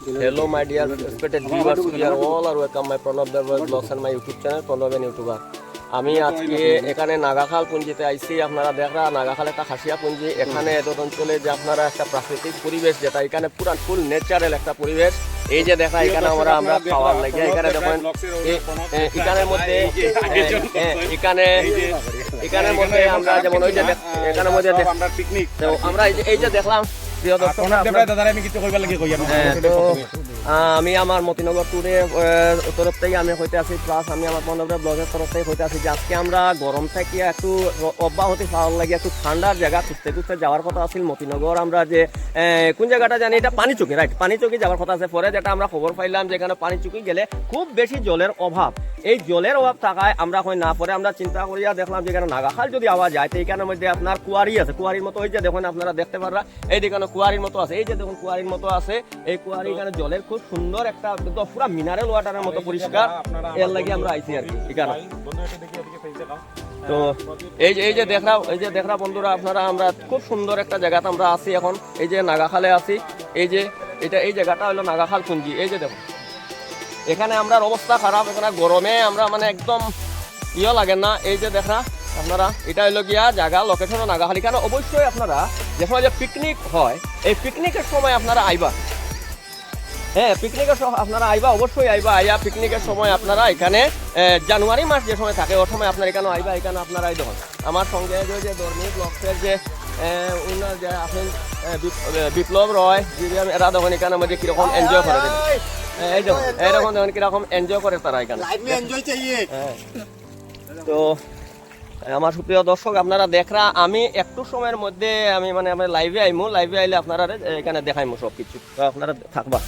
Hello, my dear respected viewers. We are all are welcome my Pranav Devar blogs and my YouTube channel Pranav and YouTuber. আমি আজকে এখানে নাগাখাল পুঞ্জিতে আইছি আপনারা দেখরা নাগাখাল একটা খাসিয়া পুঞ্জি এখানে এত অঞ্চলে যে আপনারা একটা প্রাকৃতিক পরিবেশ যেটা এখানে পুরা ফুল ন্যাচারাল একটা পরিবেশ এই যে দেখা এখানে আমরা আমরা খাওয়ার লাগে এখানে দেখেন এখানের মধ্যে এখানে এখানের মধ্যে আমরা যেমন ওই যে এখানের মধ্যে আমরা পিকনিক আমরা এই যে- এই যে দেখলাম প্রিয় দর্শক আমি হ্যাঁ, আমি আমার মতিনগর ট্যুরে তরফ থেকে আমি হইতে আছি প্লাস আমি আমার মনোবরা ব্লগের তরফ থেকে হইতে আছি যে আজকে আমরা গরম থেকে একটু অব্যাহতি পাওয়ার লাগে একটু ঠান্ডার জায়গা খুঁজতে খুঁজতে যাওয়ার কথা আছিল মতিনগর। আমরা যে কোন জায়গাটা জানি এটা পানিচুকি রাইট পানিচুকি যাওয়ার কথা আছে। পরে যেটা আমরা খবর পাইলাম যে এখানে পানিচুকি গেলে খুব বেশি জলের অভাব। এই জলের অভাব থাকায় আমরা কই না, পরে আমরা চিন্তা করিয়া দেখলাম যে এখানে নাগাখাল যদি আওয়া যায়, তো এখানের মধ্যে আপনার কুয়ারি আছে। কুয়ারির মতো ওই যে দেখুন আপনারা দেখতে পাররা, এই দেখুন কুয়ারির মতো আছে, এই যে দেখুন কুয়ারির মতো আছে, এই কুয়ারি এখানে জলের খুব সুন্দর একটা পুরা মিনারেল ওয়াটারের মতো পরিষ্কার। এর লাগি আমরা আইছি আর কি, এখানে। তো এই যে এই যে দেখরা এই যে দেখরা বন্ধুরা, আপনারা আমরা খুব সুন্দর একটা জায়গাতে আমরা আছি এখন। এই যে নাগাখালে আছি, এই যে এটা এই জায়গাটা হলো নাগাখাল পুঞ্জি এই যে দেখুন। এখানে আমরা অবস্থা খারাপ এখানে গরমে আমরা মানে একদম ইয়ে লাগে না। এই যে দেখা আপনারা এটা হলো গিয়া জায়গা লোকেশনও নাগাখালি। এখানে অবশ্যই আপনারা যে সময় যে পিকনিক হয় এই পিকনিকের সময় আপনারা আইবা। হ্যাঁ পিকনিকের সময় আপনারা আইবা অবশ্যই আইবা। আইয়া পিকনিকের সময় আপনারা এখানে জানুয়ারি মাস যে সময় থাকে ওই সময় আপনারা এখানে আইবা এখানে আপনারা এই দেখুন আমার সঙ্গে যে ধর্মীয় ব্লগসের যে উনার যে এ, বিপ্লব রয় যে এরা দেখুন এখানে মধ্যে কীরকম এনজয় করে এই দেখুন এইরকম দেখুন কীরকম এনজয় করে তারা এখানে। হ্যাঁ। তো আমার সুপ্রিয় দর্শক আপনারা দেখরা আমি একটু সময়ের মধ্যে আমি মানে আমি লাইভে আইমু লাইভে আইলে আপনারা এখানে দেখাইমু সব কিছু আপনারা থাকবা।